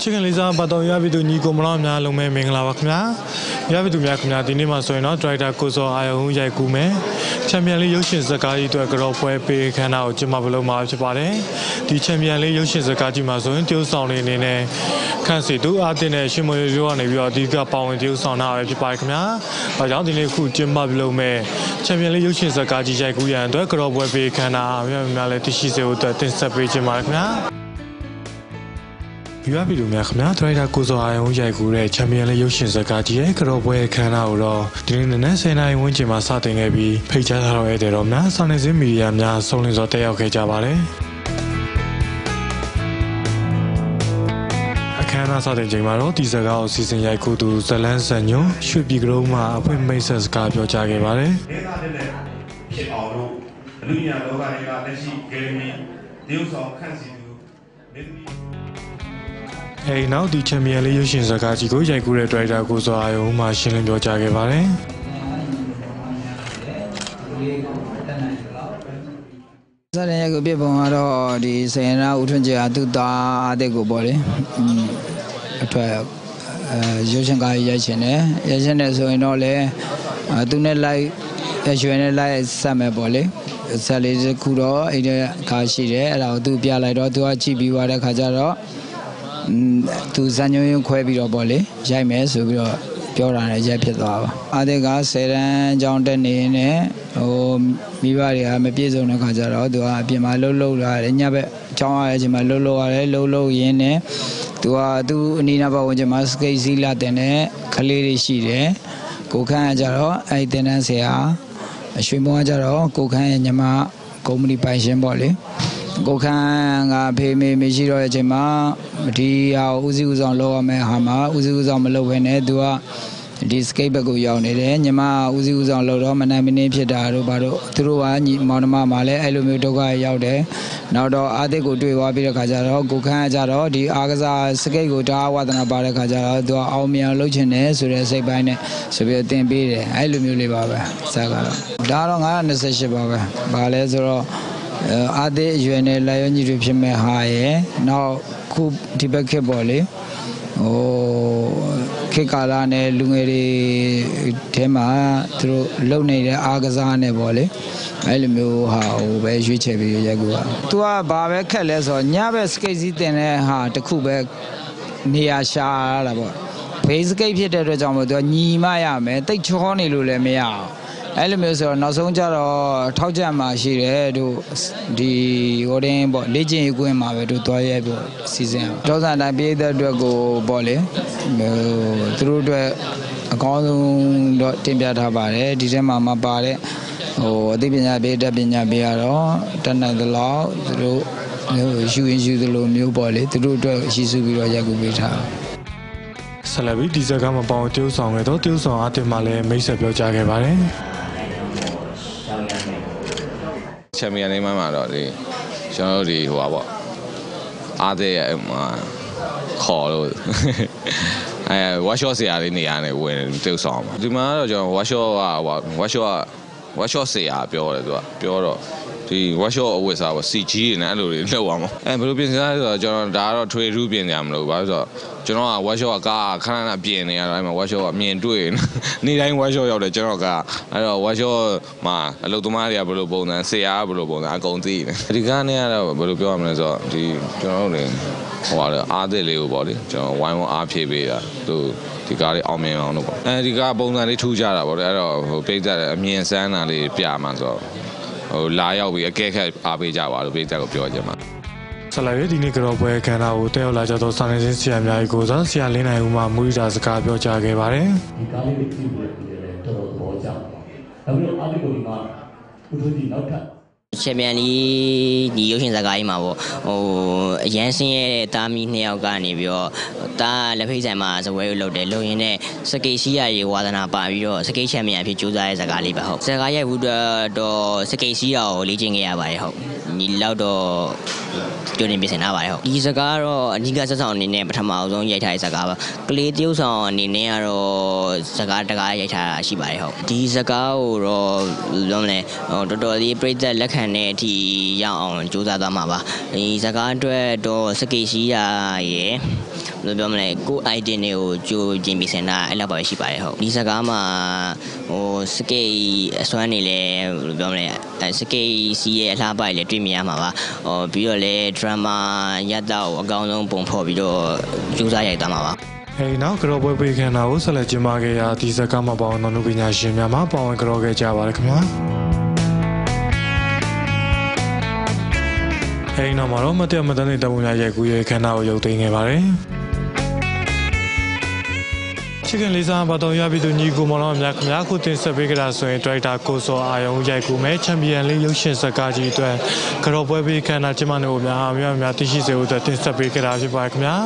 ချစ်ခင်လေးစားပတ်တော်ရပြီသူညီကိုမလောများလုံးမဲ့မင်္ဂလာပါခင်ဗျာရပြီသူများခင်ဗျာဒီနေ့မှာဆိုရင်တော့ဒရိုက်တာကိုစောအာယုံရိုက်ကူးမယ်ချန်ပီယံလေးရုပ်ရှင်ဇာတ်ကားကြီးအတွက်ကြောပွဲပေးခန်းနာကိုကျင်းပပလို့မှာဖြစ်ပါတယ်ဒီချန်ပီယံလေးရုပ်ရှင်ဇာတ်ကားကြီးမှာဆိုရင်တရုတ်ဆောင်လေးအနေနဲ့ခန့်စီသူအတင်းနဲ့ရှင်မွေရိုးကနေပြီးတော့အဓိကပါဝင်တရုတ်ဆောင်တာပဲဖြစ်ပါတယ်ခင်ဗျာအဲကြောင့်ဒီနေ့ခုကျင်းပပလို့မဲ့ချန်ပီယံလေးရုပ်ရှင်ဇာတ်ကားကြီးရိုက်ကူးရန်အတွက်ကြောပွဲပေးခန်းနာအများများလည်းတရှိစေဖို့အတွက်တင်ဆက်ပေးခြင်းပါတယ်ခင်ဗျာ ပြရပြီလို့များခင်ဗျာဒရိုက်တာကိုစောအာယုံရိုက်ကူတဲ့ချန်ပီယံလေးရုပ်ရှင်ဇာတ်ကားကြီးရဲ့ကရော့ပွဲအခမ်းအနားကိုတော့ဒီနေ့နနက်10:00နာရီဝန်းကျင်မှာစတင်ခဲ့ပြီးဖိတ်ကြားထားတော့ရတဲ့တော့များစာနယ်ဇင်းမီဒီယာများစုံလင်စွာတက်ရောက်ခဲ့ကြပါတယ်အခမ်းအနားစတင်ချိန်မှာတော့ဒီဇာတ်ကားကိုစီစဉ်ရိုက်ကူသူဇလန်းဆန်ညွန်ရွှေပြည်ကရုံးမှာအဖွင့်မိတ်ဆက်စကားပြောကြားခဲ့ပါတယ်ဒေသတဲ့နဲ့ဖြစ်အောင်လို့အလူညာလောကတွေကလက်ရှိဂေမီဒေုဆောင်ခန့်စီသူမင်းသမီး အဲဒီနောက်ဒီချန်ပီယံလေးရုပ်ရှင်ဇာတ်ကားကြီးကိုရိုက်ကူးတဲ့ဒရိုက်တာကိုစောအာယုံမှရှင်းလင်းပြောကြားခဲ့ပါတယ်ဇာတ်ရရဲ့ပြပုံကတော့ဒီစေနာဦးထွန်းကြီးကသူ့သားအသက်ကိုပေါ့လေအထွတ်အဲရုပ်ရှင်ကားရိုက်ရှင်တယ်ရိုက်ရှင်တယ်ဆိုရင်တော့လေသူနဲ့လိုက်ရွှေနဲ့လိုက်ဆက်မယ်ပေါ့လေဆက်လေးခုတော့အဲ့ဒါခါရှိတယ်အဲ့ဒါကိုသူပြလိုက်တော့သူကကြည့်ပြီးွားတဲ့ခါကျတော့ သူဇန်ညွန်းရင်ခွဲပြီးတော့ပေါ့လေရိုက်မယ်ဆိုပြီးတော့ပြောတာလည်းရက်ဖြစ်သွားပါအာတဲ့က10တန်းကျောင်းတက်နေရင်လည်းဟိုမိဘတွေကမပြည့်စုံတဲ့ခါကျတော့သူကအပြင်မှာလှုပ်လှုပ်လာတယ်ညဘက်ကျောင်းရတဲ့အချိန်မှာလှုပ်လှုပ်ရတယ်လှုပ်လှုပ်ရင်းနဲ့သူကသူ့အနီးနားပတ်ဝန်းကျင်မှာစကိတ်စီးလာတဲ့နဲ့ကလေးတွေရှိတယ်ကိုခန့်ကကြတော့အဲ့ဒီတင်တန်းဆရာအရွှေမုံကကြတော့ကိုခန့်ရဲ့ညီမကုမ္ပဏီပိုင်ရှင်ပေါ့လေ ကိုခန့်ကဖေးမေးမရှိတော့တဲ့အချိန်မှာဒီဟာကိုဦးစီးဦးဆောင်လုပ်ရမယ်ဟာမှာဦးစီးဦးဆောင်မလုပ်ဘဲနဲ့သူကဒီစကိတ်ဘက်ကိုရောက်နေတယ်ညီမဦးစီးဦးဆောင်လုပ်တော့မနိုင်မနှင်းဖြစ်တာတို့ဘာတို့သူတို့ကညီမောင်နှမမှာလည်းအဲ့လိုမျိုးဒုက္ခရောက်တယ်နောက်တော့အာသစ်ကိုတွေ့သွားပြီးတဲ့ခါကျတော့ကိုခန့်ကကြတော့ဒီအာကစားစကိတ်ကိုတအားဝါသနာပါတဲ့ခါကျတော့သူကအောင်မြင်အောင်လုပ်ချင်တယ်ဆိုတဲ့စိတ်ပိုင်းနဲ့ဆိုပြီးတော့တင်ပေးတယ်အဲ့လိုမျိုးလေးပါပဲစကားတော့ဒါတော့928ပါပဲဘာလဲဆိုတော့ အဲအာသေးအရွယ်နဲ့လာရောညီတွေဖြစ်မဲ့ဟာရယ်နောက်ခုဒီဘက်ခက်ပေါ့လေဟိုခေတ်ကာလနဲ့လူငယ်တွေထဲမှာသူတို့လုံနေတဲ့အားကစားနဲ့ပေါ့လေအဲ့လိုမျိုးဟာဟိုပဲရွေးချယ်ပြီးရိုက်ကူကသူကဘာပဲခက်လဲဆိုတော့ညဘက်စကိတ်စီးတင်တဲ့ဟာတစ်ခုပဲနေရာရှာရတာပေါ့ဘေးစကိတ်ဖြစ်တဲ့အတွက်ကြောင့်မို့သူကညီမရမယ်တိတ်ချောနေလို့လည်းမရအောင် အဲ့လိုမျိုးဆိုတော့နောက်ဆုံးကျတော့ထောက်ကြမှာရှိတယ်တို့ဒီဟိုတင်းပေါ့လေ့ကျင့်ရေးကွင်းမှာပဲတို့သွားရဲပြီးစီစဉ်အောင်တောဆန်တိုင်းပြည်သက်အတွက်ကိုပေါ့လေဟိုသူတို့အတွက်အကောင်းဆုံးတော့တင်ပြထားပါတယ်ဒီထဲမှာမပါတဲ့ဟိုအသိပညာပေးတက်ပညာပေးရတော့တတ်နိုင်သလောက်သူတို့ဟိုယူရင်ယူသလိုမျိုးပေါ့လေသူတို့အတွက်ရည်စူးပြီးတော့ရက်ကူပေးထားဆက်လက်ပြီးဒီဇာတ်ကားမှာပေါအောင်တရုတ်ဆောင်ခဲ့တော့တရုတ်ဆောင်အတင်းမှလည်းမိတ်ဆက်ပြောကြားခဲ့ပါတယ် ချန်ပီယံလိမ့်မှမှာတော့ဒီကျွန်တော်တို့ဒီဟိုပါပေါ့အားတဲ့ရဲ့ဟိုမှာခေါ်လို့အဲဝါရှော့ဆရာလေးနေရာနဲ့ဝင်တုပ်ဆောင်ပါဒီမှာတော့ကျွန်တော်ဝါရှော့ကဟိုဝါရှော့ကဝါရှော့ဆရာပြောတယ်သူကပြောတော့ ဒီဝါရှော့အဝတ်စားပေါ့ CG တွေနဲ့အဲ့လိုတွေလောက်အောင်ပေါ့အဲဘယ်လိုပြင်စားလဲဆိုတော့ကျွန်တော်ဒါကတော့ထွေထူးပြင်ကြမလို့ဘာလို့ဆိုတော့ကျွန်တော်ကဝါရှော့ကကားခဏခဏပြင်နေရတော့အဲ့မှာဝါရှော့ကမြင်တွေ့နေတိုင်းဝါရှော့ရောက်တယ်ကျွန်တော်ကအဲ့တော့ဝါရှော့မှာအလုပ်သမားတွေကဘယ်လိုပုံစံဆရာကဘယ်လိုပုံစံအကုန်သိတယ်ဒီကားနဲ့ကတော့ဘယ်လိုပြောရမလဲဆိုတော့ဒီကျွန်တော်တို့နေဟိုပါလေအားသစ်လေးကိုပေါ့လေကျွန်တော်ဝိုင်းဝန်းအားဖြည့်ပေးတာသူဒီကားလေးအောင်မြင်အောင်လို့ပေါ့အဲဒီကားပုံစံလေးထူးကြတာပေါ့လေအဲ့တော့ဟိုပြိတ္တအမြင်ဆန်းတာလေးပြမှာဆိုတော့ ဟိုလာရောက်ပြီးအကဲခတ်အားပေးကြပါလို့ပြိတ္တကိုပြောချင်ပါဆက်လက်ပြီးဒီနေ့ကြောပွဲခန်းနာကိုတက်ရောက်လာကြသောစာနယ်ဇင်းဆရာများကြီးကိုစားဆရာလင်းနိုင်ဦးမှမူရိတာစကားပြောကြားခဲ့ပါတယ်ဒီကားလေးကိုကြည့်ပြီးတော့လည်းတော်တော်သဘောကျပါတယ်။နောက်ပြီးတော့အာဒီကိုဒီမှာဦးထွန်းကြီးနောက်ထပ် ချန်ပီယံလီဒီရုပ်ရှင်ဇာတ်ကားကြီးမှာပေါ့ဟိုအရန်စင်းရဲ့တာမီနှစ်ယောက်ကနေပြီးတော့တာလက်ဖိတ်ဆိုင်မှာဇပွဲကိုလုပ်တယ်လုပ်ရင်းနဲ့စကိတ်စီးရရေဝါသနာပါပြီးတော့စကိတ်ချန်ပီယံဖြစ်ကြိုးစားတဲ့ဇာတ်ကားလေးပဲဟုတ်ဇာတ်ကားရိုက်ဘူးတော့စကိတ်စီးရကိုလေ့ကျင့်ခဲ့ရပါတယ်ဟုတ်ဒီလောက်တော့ ကြိုတင်ပြင်ဆင်ထားပါတယ်ဟုတ်ဒီဇာတ်ကားကတော့အနိကဆက်ဆောင်အနေနဲ့ပထမအဆုံးရိုက်ထားတဲ့ဇာတ်ကားပါကလေးတယောက်ဆောင်အနေနဲ့ကတော့ဇာတ်ကားတကားရိုက်ထားတာရှိပါတယ်ဟုတ်ဒီဇာတ်ကားကိုတော့လုံးလဲဟိုတော်တော်လေးပြည့်သက်လက်ခံတဲ့အထိရအောင်ကြိုးစားသွားမှာပါဒီဇာတ်ကားအတွက်တော့စကေရှိရရဲ့ဘယ်လိုပြောမလဲကိုယ် idea တွေကိုကြိုပြင်ပြီးစင်တာအဲ့လောက်ပါပဲရှိပါတယ်ဟုတ်ဒီစကားမှာဟိုစကေးအစွမ်းနေလဲဘယ်လိုပြောမလဲအဲ စကေးစီးရဲ့အလားပါလေတွေ့မြင်ရမှာပါဟိုပြီးတော့လဲ drama ရတော့အကောင်းဆုံးပုံဖော်ပြီးတော့ကြိုးစားရိုက်သွားမှာပါဟေးနောက်ကြောပွဲပေးခန်းတာကိုဆက်လက်ကျင်းပခဲ့ရာဒီဇက်ကားမှာပေါဝင်သောလူပညာရှင်များမှပါဝင်ကြောခဲ့ကြပါတယ်ခင်ဗျာဟေးနောက်မှာတော့မတက်မတန်းတဲ့တပုံများရဲ့ကူရဲ့ခန်းနာကိုရုပ်သိမ်းခဲ့ပါတယ် ချစ်ခင်လေးစားဘာတော်ရပြီသူညီကိုမောင်တော်အများခင်ဗျာခုတင်ဆက်ပေးကြတာဆိုရင်ဒရိုက်တာကိုစောအာယုံရိုက်ကူမယ်ချန်ပီယံလိရုပ်ရှင်ဇာတ်ကားကြီးအတွက်ကြောပွဲပေးခန်းနာကျမတို့များအများအများသိရှိစေဖို့အတွက်တင်ဆက်ပေးကြတာဖြစ်ပါတယ်ခင်ဗျာ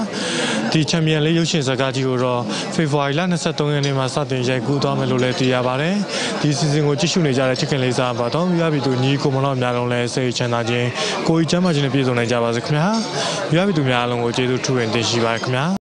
ဒီချန်ပီယံလိရုပ်ရှင်ဇာတ်ကားကြီးကိုတော့ဖေဖော်ဝါရီလ23ရက်နေ့မှာစတင်ရိုက်ကူးသွားမယ်လို့လည်းသိရပါတယ်ဒီစီစဉ်ကိုကြည့်ရှုနေကြတဲ့ချစ်ခင်လေးစားဘာတော်ရပြီသူညီကိုမောင်တော်အများလုံးလည်းစိတ်ချမ်းသာခြင်းကိုယ်ကြီးချမ်းသာခြင်းနဲ့ပြည့်စုံနိုင်ကြပါစေခင်ဗျာရပြီသူများအလုံးကိုကျေးဇူးထူးရင်တင်ရှိပါတယ်ခင်ဗျာ